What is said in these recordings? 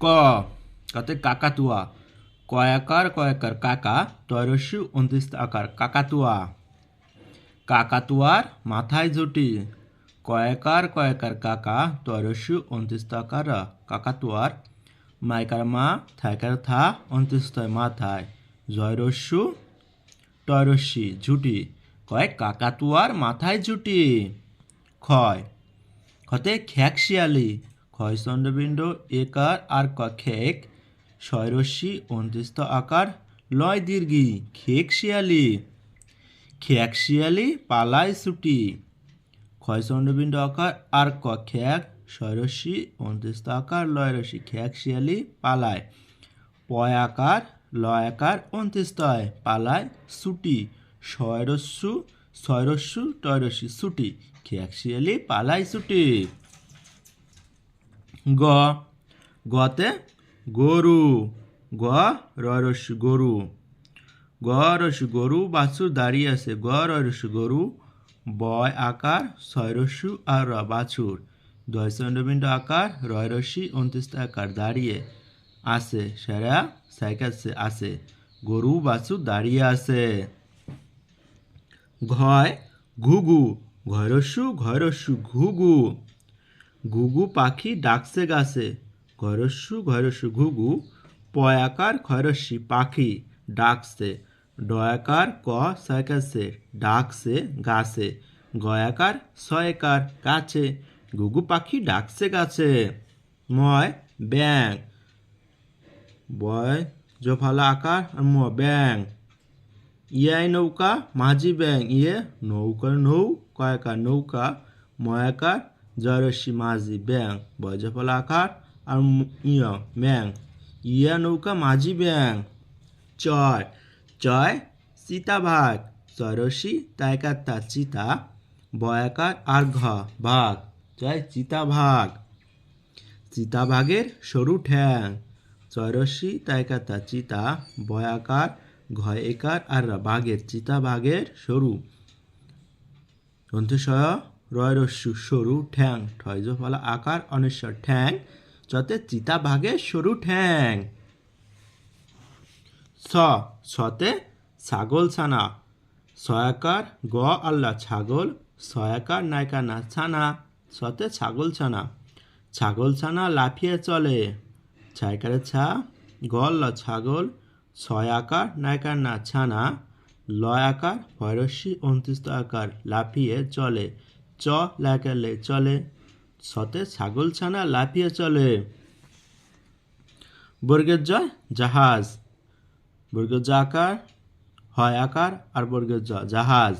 ক। কতে কাকাতুয়া? কয়াকার কয়াকার কাকা তয়রস্যু উনত্রিশ আকার কাকাতুয়া। কাকাতুয়ার মাথায় জুটি। কয়াকার কয়াকার কাকা তয়রস্যু উনত্রিশ আকার কাকাতুয়ার মাইকার মা, থাইকার থা উনত্রিশ মাথায় জয়রস্যু টয়রস্যি ঝুটি কয় কাকাতুয়ার মাথায় জুটি। ক্ষয় খতে খ্যাক শিয়ালি। ক্ষয় চন্দ্রবিন্দু একার আর ক খেক উনত্রিশত আকার, লয় দীর্ঘি খেক শিয়ালি। খেক শিয়ালি, পালায় ছুটি। ক্ষয় আকার আর ক ছয়রশ্মি উনত্রিশত আকার লয় রশ্মি খেক শিয়ালি, পালায়। পয় আকার, লয় আকার উনত্রিশতয় পালায়, ছুটি। ছয়রস্যু ছয়রস্যু টয়রস্যু ছুটি। খেক শিয়ালি, পালায় ছুটি। গ, গতে গরু, গ রস গরু, গ রস গরু, বাছুর দাঁড়িয়ে আছে, গ রস গরু বয় আকার ছয় রস্যু আর র, বাছুর। দয় চন্দ্রবিন্দু আকার রয় রশ্মি উনত্রিশ আকার দাঁড়িয়ে আছে, সেরা সাইকেলসে আছে গরু, বাছুর দাঁড়িয়ে আছে। ঘয়, ঘুঘু ঘরস্যু ঘরস্যু ঘুঘু। ঘুঘু পাখি ডাকছে গাছে, ঘরস্যু ঘরস্যু, ঘুঘু, পয়াকার খরস্যি পাখি ডাকছে, ডয়াকার ক সাইকাছে ডাকছে গাছে, গয়াকার ছয়কার কাছে ঘুঘু পাখি ডাকছে গাছে। ময় ব্যাং, বয় জফালা আকার ম ব্যাং। ইয়াই নৌকা মাঝি ব্যাং ইয়ে নৌকার নৌ, কয়াকার নৌকা, ময়াকার জয়রশ্মি মাঝি ব্যাং বয়জফলা আকার আর ইয় ব্যাং ইয়া নৌকা মাঝি ব্যাং চয় চয় চিতাভাগ চয়রশ্মি তাইকার তা চিতা বয়াকার আর ঘ ভাগ জয় চিতাভাগ চিতাভাগের সরু ঠ্যাং চয়রশ্মি তাইকার তা চিতা বয়াকার ঘয় একার আর বাঘের চিতাভাগের সরু গ্রন্থসয় রয় রস্যু সরু ঠ্যাং, ঠয় ফলা আকার অনেশ্বর ঠ্যাং, যতে চিতা ভাগে সরু ঠ্যাং। ছ ছতে ছাগল ছানা ছয়াকার গ আল্লাহ ছাগল ছয়াকার নায়কা না ছানা ছতে ছাগল ছানা। ছাগল ছানা লাফিয়ে চলে ছায়কারে ছা গল্ল ছাগল ছয় আকার নায়কার না ছানা লয় আকার ভৈরস্যি উনত্রিশ আকার লাফিয়ে চলে। চ লাগালে চলে, সতে ছাগল ছানা লাফিয়ে চলে। বর্গের জয় জাহাজ। বর্গের জ আকার, হয় আকার, আর বর্গের জ জাহাজ।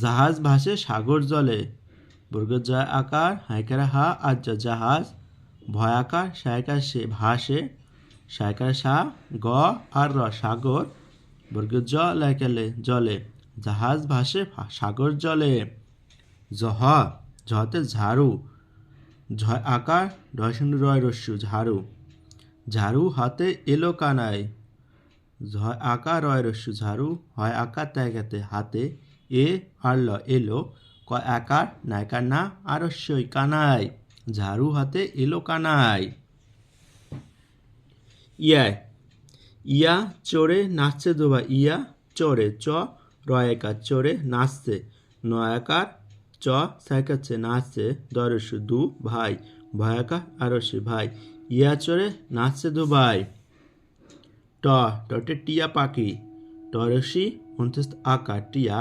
জাহাজ ভাসে সাগর জলে। বর্গের জয় আকার হাইকার হা আর জাহাজ। ভয় আকার, সায়কার সে ভাসে। সায়কার সা, গ, আর র সাগর। বর্গের জ লাইকালে জলে। জাহাজ ভাসে সাগর জলে। জহ ঝতে ঝাড়ু ঝয় আকার ঢয় রয় রস্যু, ঝাড়ু। ঝাড়ু হাতে এলো কানাই ঝয় আকার, রয় রস্যু, ঝাড়ু। হয় আকার ত্যাগাতে হাতে এ হারল এলো, ক, আকার নায়কার না আরস্যই কানাই ঝাড়ু হাতে এলো কানাই ইয়ায় ইয়া চোরে নাচছে দোবা, ইয়া, চড়ে চ রয়কার চড়ে নাচছে নয়াকার চ সাইকাচ্ছে নাচছে দরসু দু ভাই, ভয়াকার আরসি ভাই ইয়া চড়ে নাচছে দু ভাই। ট টটে টিয়া পাখি, টরসি উনত্রিশ আকার টিয়া,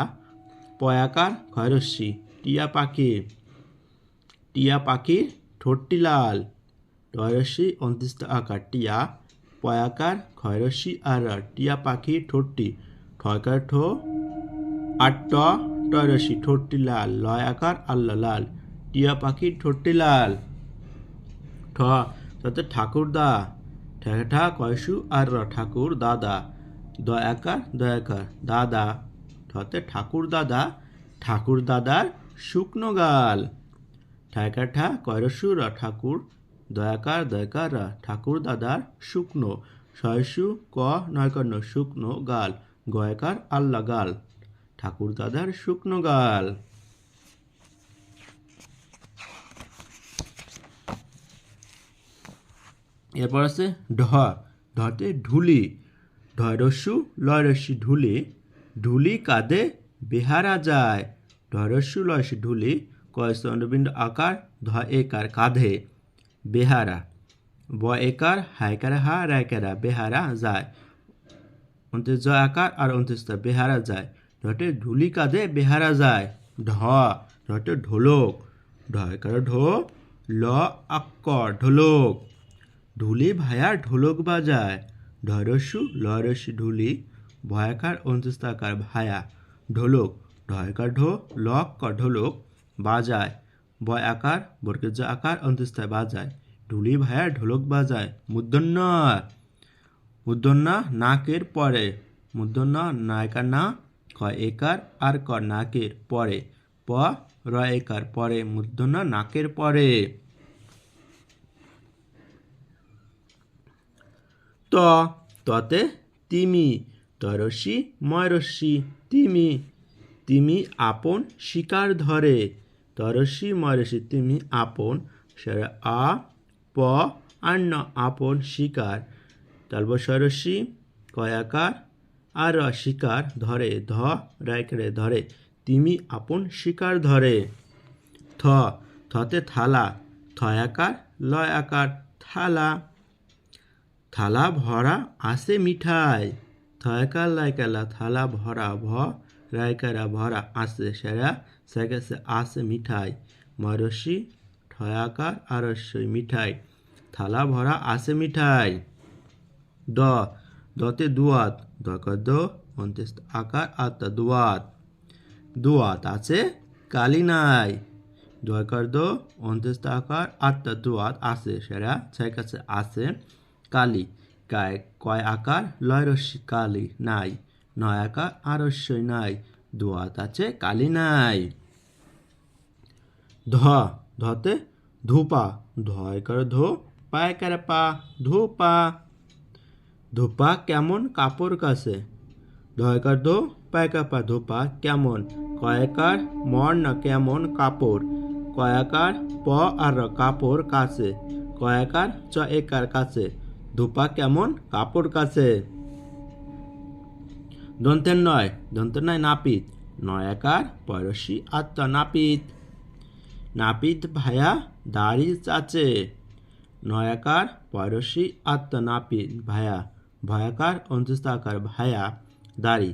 পয়াকার খয়রসি টিয়া পাখি। টিয়া পাখির ঠোঁটটি লাল টয়রসি উনত্রিশ আকার টিয়া, পয়াকার খয়রসি আর টিয়া পাখি ঠোঁটটি। ঠয়কার ঠো আর ট টয়রসি ঠোঁটটি লাল, লয় আকার আল্লাহ লাল, টিয়া পাখি, ঠোঁটটি লাল। ঠ, তাতে ঠাকুরদা ঠেঠা কয়সু, আর র, ঠাকুর দাদা। দয়াকার দয়াকার দাদা। ঠতে ঠাকুর দাদা, ঠাকুর দাদার শুকনো গাল। ঠায়কার ঠা কয়রসু র, ঠাকুর দয়াকার দয়াকার রা, ঠাকুর দাদার শুকনো। শয়সু ক নয়কর্ণ শুকনো গাল গয়াকার আল্লা গাল। ঠাকুর দাদার শুকনো গাল। এরপর আছে ঢ। ঢতে ঢুলি। ঢয়রস্যু লয়রস্যি ঢুলি। ঢুলি কাঁধে বেহারা যায়। ঢয়রস্যু লয়সি ঢুলি কয়স্তণ্ডবিন্দু আকার? ধ একার কাঁধে বেহারা। ব একার হাইকার হা রায়কারা বেহারা যায়। উনত্রিশ জ আকার আর উনত্রিশ বেহারা যায়। ঢটে ঢুলি কাঁধে বেহারা যায়। ঢ ঢটে ঢোলক। ঢয়কার ঢো, ল, আক্কর, ঢোলক। ঢুলি ভায়া ঢোলক বাজায়। ঢয়রস্যু লয়রস্যু ঢুলি ভয়াকার অন্ত্যস্তাকার ভায়া, ঢোলক। ঢয়কার ঢো লক্কর ঢোলক বাজায়। বয় আকার বর্গের জ আকার অন্ত্যস্তায় বাজায়। ঢুলি ভায়া ঢোলক বাজায়। মূর্ধন্য মূর্ধন্য নাকের পরে। মূর্ধন্য নায়কার না ক একার আর ক নাকের পরে। প র একার পরে, মূর্ধন্য নাকের পরে। ত ততে তিমি, তরসি ময়রসি তিমি। তিমি আপন শিকার ধরে। তরসি ময়রসি তিমি আপন সেরা আ, প, আন্ন আপন শিকার। তারপর সরসি কয়াকার আর শিকার ধরে, ধ রায়কেরে ধরে, তিমি আপন শিকার ধরে। থ, থতে থালা থয়াকার লয় আকার, থালা। থালা ভরা আসে মিঠাই। থয়কার লাইকালা থালা ভরা ভ রায়কারা ভরা আসে সেরা সেকেসে আসে মিঠাই। মরসি ঠয়াকার আরস্যই মিঠাই। থালা ভরা আসে মিঠাই। দ দতে দুয়াত দকর দ অন্তেস্ত আকার আত্মা দুয়াত দুয়াত আছে কালি নাই দয়কার দ অন্তেস আকার আত্মা দুয়াত আছে সেরা কাছে আছে কালি কায় কয় আকার লয় রস্যি কালি নাই নয় আকার আরস্যই নাই দোয়াত আছে কালি নাই ধ ধতে ধূপা ধয় করে ধো পায় করে পা ধূপা ধূপা কেমন কাপড় কাছে? ধয়কার ধো পায়কা পা ধূপা কেমন? কয়েকার মর না কেমন কাপড়? কয়াকার প আর কাপড় কাছে? কয়াকার চ একার কাছে? ধূপা কেমন কাপড় কাছে? দন্তের নয় দন্তের নয় নাপিত। নয়াকার পয়রসি আত্মা নাপিত। নাপিত ভায়া দাড়ি চাচে। নয়াকার পয়রসি আত্মা নাপিত ভায়া ভয়াকার অন্তস্তাকার ভায়া দাড়ি।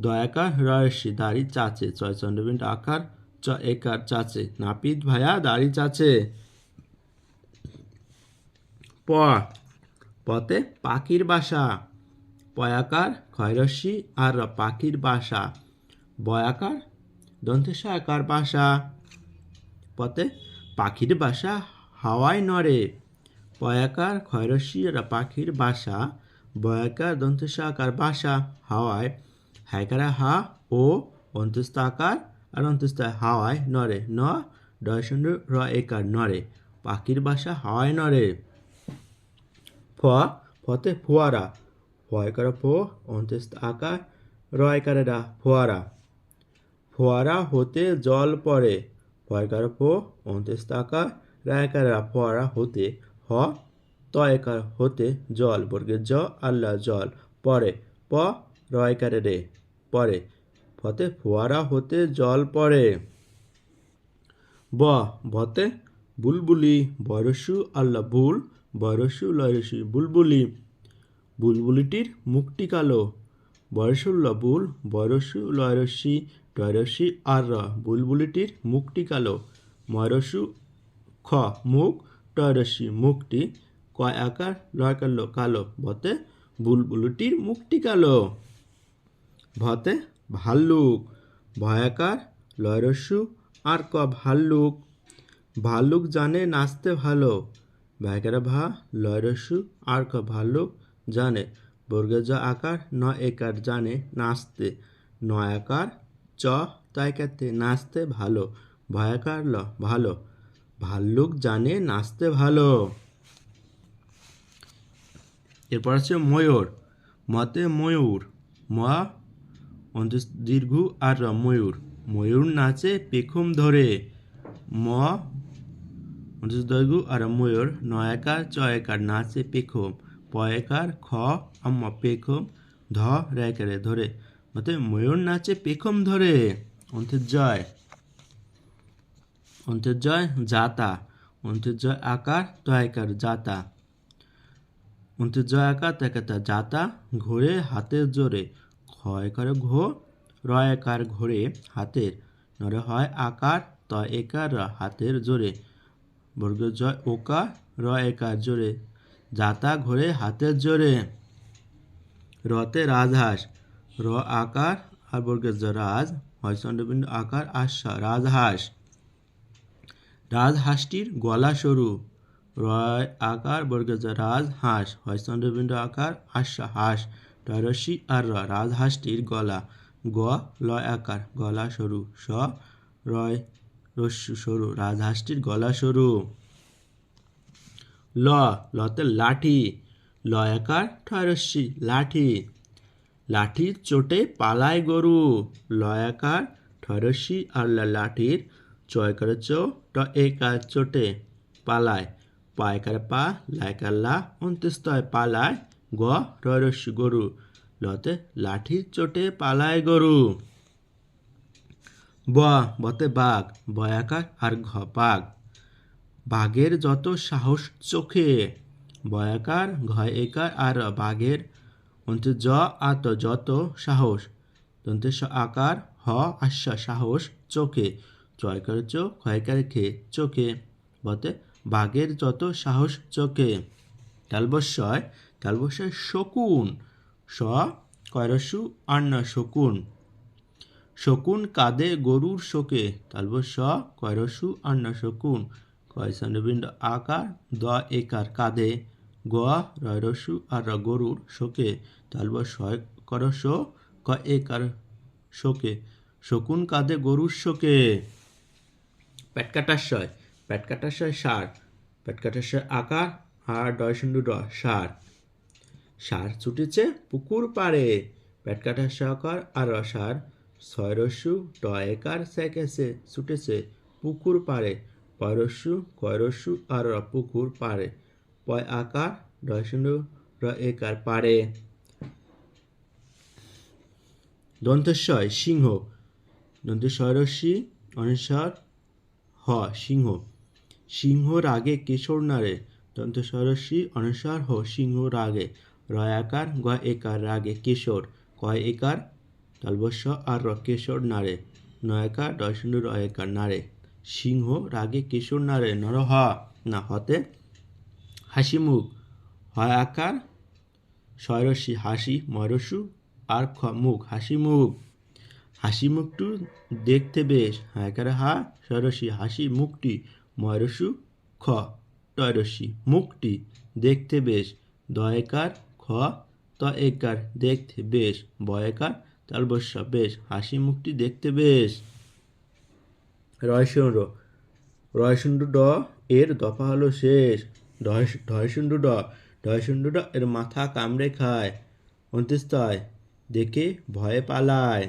দয়াকার রয়সি দাড়ি চাচে, ছয় চন্দ্রবিন্দু আকার, চ একার চাচে, নাপিত ভায়া দাড়ি চাচে। প পতে পাখির বাসা। পয়াকার খয়রসি আর পাখির বাসা। বয়াকার দন্তেশাকার বাসা। পতে পাখির বাসা হাওয়ায় নড়ে। পয়াকার খয়রসি আর পাখির বাসা। বয়াকার দন্তেশাকার বাসা হাওয়ায় হাইকারা হা ও অন্তস্তাকার আর অন্তস্তা হাওয়ায় নড়ে ন ডয়সন্ড র একার নড়ে পাখির বাসা হাওয়ায় নড়ে ফ, ফতে ফোয়ারা, ফয়কার ফো অন্তেস্ত আকার রয়কারেরা ফোয়ারা। ফোয়ারা হতে জল পড়ে, ফয়কার ফো অন্তেস্ত আকার রায়কারেরা ফোয়ারা হতে হ তয়কার হতে জল বর্গের জ আল্লাহ জল, পরে প রয়কারে রে, পরে ফতে ফোয়ারা হতে জল পড়ে ব ভতে বুলবুলি বয়রসু আল্লাহ বুল বয়রসু লয়সি বুলবুলি, বুলবুলিটির মুখটি কালো বয়সুল্লা বুল বয়রসু লয়রসি টয়রসি আর বুলবুলিটির মুখটি কালো ময়রসু খ মুখ, টয়রসি মুখটি কয় আকার? লয় কালো কালো। ভতে বুলবুলুটির মুখটি কালো। ভতে ভাল্লুক। ভয়াকার লয়রস্যু আর ক ভাল্লুক। ভাল্লুক জানে নাচতে ভালো। ভয়কারা ভা, লয় লয়রস্যু আর ক ভাল্লুক জানে। বর্গের জ আকার, ন একার জানে নাচতে। নয় আকার, চ তাইকাতে নাচতে ভালো। ভয়াকার ল, ভালো। ভাল্লুক জানে নাচতে ভালো। এরপর আছে ময়ূর। মতে ময়ূর, ম দীর্ঘ আর ময়ূর। ময়ূর নাচে পেখম ধরে। ম দৈর্ঘ্য আর ময়ূর, নয়াকার, চয়কার নাচে পেখম। পয়কার খ আম্মা পেখম, ধ রেকারে ধরে। মতে ময়ূর নাচে পেখম ধরে। অন্তের অন্তর্জয় অন্তের জয় জাতা অন্তের জয় আকার, তয়কার জাতা জয় আকার তয়কাতা জাতা ঘোরে হাতের জোরে, ক্ষয় করে ঘো রয়কার ঘোরে হাতের, নরে হয় আকার ত একার হাতের জোরে, বর্গ জয় ওকার র একার জোরে জাতা ঘোরে হাতের জোরে, রতে রাজহাঁস, র আকার আর বর্গের জ রাজ, হয় চন্দ্রবিন্দু আকার আশা রাজহাঁস। রাজহাঁসটির গলা সরু। রয় আকার, বর্গের জ রাজ, হাঁস। হয় চন্দ্রবিন্দু আকার আশা হাঁস। টয়রসি আর র রাজহাঁসটির গলা। গ লয় আকার, গলা সরু। স, রয় রস্যু সরু রাজহাঁসটির গলা সরু। ল, লতে লাঠি। লয়াকার ঠয়রস্যি লাঠি। লাঠির চোটে পালায় গরু। লয় আকার ঠয়রস্যি আর লাঠির চয়কার চো, ট একার চোটে পালায়। পায়কার পা লায়কার লা অন্ত্যস্তয় পালায়, গ রয়রস্যি গরু। লতে লাঠির চোটে পালায় গরু। ব, বতে বাঘ, বয়াকার আর ঘ, বাঘ। বাঘের যত সাহস চোখে, বয়াকার ঘয় একার আর বাঘের অন্তে জ, আত যত সাহস। দন্তে স, আকার, হ আশ্বা সাহস চোখে চয়কার চো ক্ষয়কার খে, চোখে। বতে বাঘের যত সাহস চোখে। তালবস্যয় তালবস্যয় শকুন। স, কয়রসু আন্ন শকুন। শকুন কাঁদে গরুর শোকে। তালব স কয়রসু আন্ন শকুন। কয় চন্দ্রবিন্দ আকার, দ একার কাঁদে। গ, রয়রসু আর গরুর শোকে। তালব ছয় করস ক একার শোকে। শকুন কাঁদে গরুর শোকে। পেটকাটাশয় পেটকাটাশয় সার পেটকাটাশয় আকার আর ডয় শূন্য ড সার সার ছুটেছে পুকুর পাড়ে। পেটকাটাশয় আকার আর সার ছয় রস্যু ট একার সেকেছে ছুটেছে পুকুর পাড়ে। পয়রস্যু কয়রস্যু আর পুকুর পাড়ে। পয় আকার ডয় শূন্য র একার পাড়ে। দন্তস্বয় সিংহ। দন্তস্বরস্যি অনুসার হ, সিংহ। সিংহ রাগে কেশর নারে দন্তস্বরস্যি অনুসার হ সিংহ রাগে। রয়াকার গ একার রাগে কেশর। কয় একার? তালবস্য আর র কেশর নারে নয়কার ডয় শূন্য র একার নারে সিংহ রাগে কেশর নারে নর হ, না হতে হাসি মুখ। হয় আকার ছয়রসি হাসি, ময়রসু আর খ মুখ। হাসি মুখ। হাসি মুখটু দেখতে বেশ। হায়কার হা সরসি হাসি মুখটি ময়রসু খ টয়রসি মুখটি দেখতে বেশ, দয়কার, খ ত একার দেখতে বেশ, বয়কার তালবস্য বেশ, হাসি মুখটি দেখতে বেশ। রয়সুন্ড রয়সুন্ড ড, এর দফা হলো শেষ। ঢয়সুন্ড ড ঢয়সুন্ড ড, এর মাথা কামড়ে খায়। অন্ত্যস্তয় দেখে ভয়ে পালায়।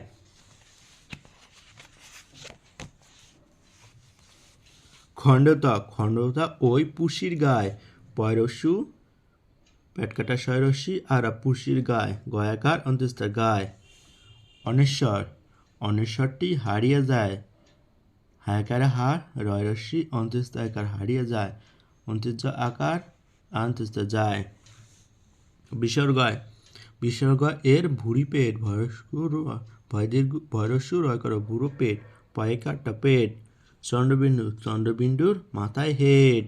খণ্ডতা খণ্ডতা ওই পুষির গায়ে। পয়রস্যু পেটকাটা শয়রস্যি আর পুষির গায়ে। গয়াকার অন্তস্থ গায়ে। অনেশ্বর, অনেশ্বরটি হারিয়ে যায়। হায়কারে হার রয়রস্যি অন্তস্থায়কার হারিয়ে যায়। অন্তর্য আকার আন্তস্থ যায়। বিসর্গয় বিসর্গ এর ভুড়ি পেট ভয়স্কুর ভয়দীর্ঘ ভয়রস্যু রয় করো বুড়ো পেট পয়কারটা পেট। চন্দ্রবিন্দু চন্দ্রবিন্দুর মাথায় হেড